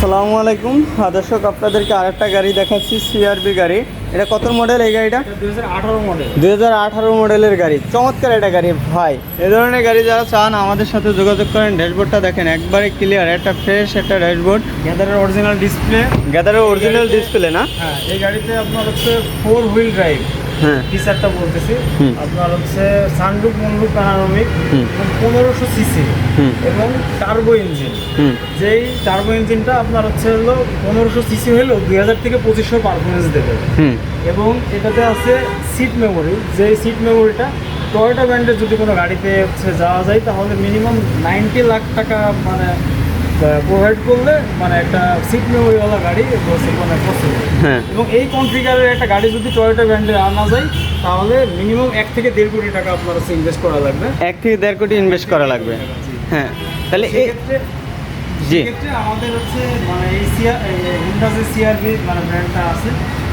আসসালামু আলাইকুম। আদর্শক দর্শক আপনাদেরকে আরেকটা গাড়ি দেখাচ্ছি সিআরবি গাড়ি। এটা কত মডেল এই গাড়িটা? দুই হাজার আঠারো মডেলের গাড়ি। চমৎকার একটা গাড়ি ভাই। এ ধরনের গাড়ি যারা চান আমাদের সাথে যোগাযোগ করেন। ড্যাশবোর্ডটা দেখেন একবারে ক্লিয়ার একটা ফ্রেশ একটা ড্যাশবোর্ড। গ্যাদারের অরিজিনাল ডিসপ্লে গ্যাদারের অরিজিনাল ডিসপ্লে না? হ্যাঁ এই গাড়িতে আপনার হচ্ছে ফোর হুইল ড্রাইভ ফিচারটা বলতেছি। আপনার হচ্ছে প্যানারোমিক পনেরোশো সিসি হুম। এবং টার্বো ইঞ্জিন হুম। যেই টার্বো ইঞ্জিনটা আপনার হচ্ছে হলো পনেরোশো সিসি হলেও দুই হাজার থেকে পঁচিশশো পারফরমেন্স দেবে। হুম। এবং এটাতে আছে সিট মেমোরি যে সিট মেমোরিটা টয়োটা ব্র্যান্ডের যদি কোনো গাড়িতে হচ্ছে যাওয়া যায় তাহলে মিনিমাম নাইনটি লাখ টাকা মানে প্রোভাইড করলে মানে একটা সিট মেমোরিওয়ালা গাড়ি বসে মানে পসিবল হ্যাঁ। এবং এই কনফিগারের একটা গাড়ি যদি টয়োটা ব্র্যান্ডে আনা যায় তাহলে মিনিমাম এক থেকে দেড় কোটি টাকা আপনার ইনভেস্ট করা লাগবে। এক থেকে দেড় কোটি ইনভেস্ট করা লাগবে। হ্যাঁ তাহলে এই সেক্ষেত্রে আমাদের হচ্ছে মানে এই সিআর যে সিআরবি মানে ব্র্যান্ডটা আছে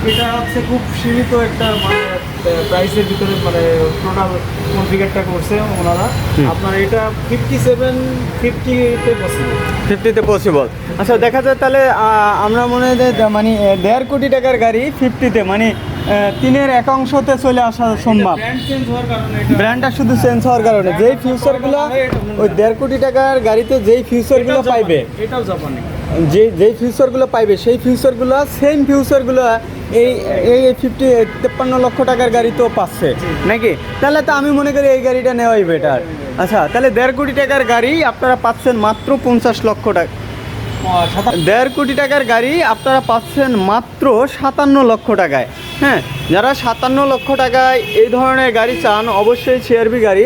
এটা হচ্ছে খুব সীমিত একটা মানে প্রাইসের ভিতরে মানে টোটাল কনফিগারটা করছে ওনারা। আপনার এটা ফিফটি সেভেন ফিফটিতে পসিবল ফিফটিতে পসিবল আচ্ছা দেখা যায় তাহলে আমরা মনে হয় মানে দেড় কোটি টাকার গাড়ি ফিফটিতে মানে আহ, এক অংশতে চলে আসা সম্ভব। ব্র্যান্ডটা শুধু চেঞ্জ হওয়ার কারণে। যেই ফিউচারগুলো ওই দেড় কোটি টাকার গাড়িতে যেই ফিউচারগুলো পাইবে জাপানি, এটাও জাপানি। যে যেই ফিউচারগুলো পাইবে সেই ফিউচারগুলো সেম ফিউচারগুলো এই এই ফিফটি তেপ্পান্ন লক্ষ টাকার গাড়ি তো পাচ্ছে নাকি? তাহলে তো আমি মনে করি এই গাড়িটা নেওয়াই বেটার আচ্ছা তাহলে দেড় কোটি টাকার গাড়ি আপনারা পাচ্ছেন মাত্র পঞ্চাশ লক্ষ টাকা দেড় কোটি টাকার গাড়ি আপনারা পাচ্ছেন মাত্র সাতান্ন লক্ষ টাকায়। হ্যাঁ যারা সাতান্ন লক্ষ টাকায় এই ধরনের গাড়ি চান অবশ্যই সিআরবি গাড়ি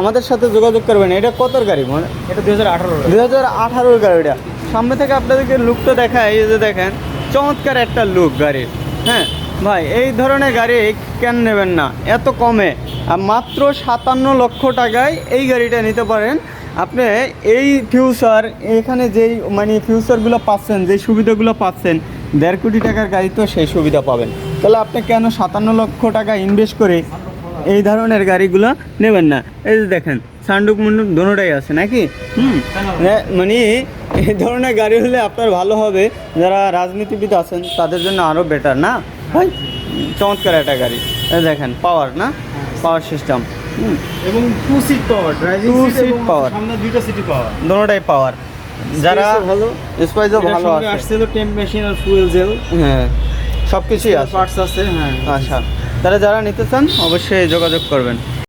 আমাদের সাথে যোগাযোগ করবেন। এটা কতর গাড়ি? মানে এটা দুই হাজার আঠারো দু হাজার আঠারোর গাড়িটা সামনে থেকে আপনাদেরকে লুকটা দেখায় এই যে দেখেন চমৎকার একটা লুক গাড়ির। হ্যাঁ ভাই এই ধরনের গাড়ি কেন নেবেন না? এত কমে। আর মাত্র সাতান্ন লক্ষ টাকায় এই গাড়িটা নিতে পারেন। আপনি এই ফিউচার এখানে যেই মানে ফিউচারগুলো পাচ্ছেন, যেই সুবিধাগুলো পাচ্ছেন, দেড় কোটি টাকার গাড়ি তো সেই সুবিধা পাবেন। তাহলে আপনি কেন সাতান্ন লক্ষ টাকা ইনভেস্ট করে এই ধরনের গাড়িগুলো নেবেন না? এই যে দেখেন, সান্ডুক মুন্ডুক দোনোটাই আছে, নাকি? হুম? মানে এই ধরনের গাড়ি হলে আপনার ভালো হবে। যারা রাজনীতিবিদ আছেন, তাদের জন্য আরও বেটার না? ভাই, চমৎকার একটা গাড়ি। দেখেন পাওয়ার না? পাওয়ার সিস্টেম এবং two seat power driving two seat power. সামনে দুইটা সিটি পাওয়ার দোনোটাই পাওয়ার যারা ভালো স্পাইসও ভালো আছে। আসছে তো টেম্প মেশিন আর ফুয়েল জেল হ্যাঁ সব কিছুই আছে। পার্টস আছে হ্যাঁ। আচ্ছা তারা যারা নিতে চান অবশ্যই যোগাযোগ করবেন।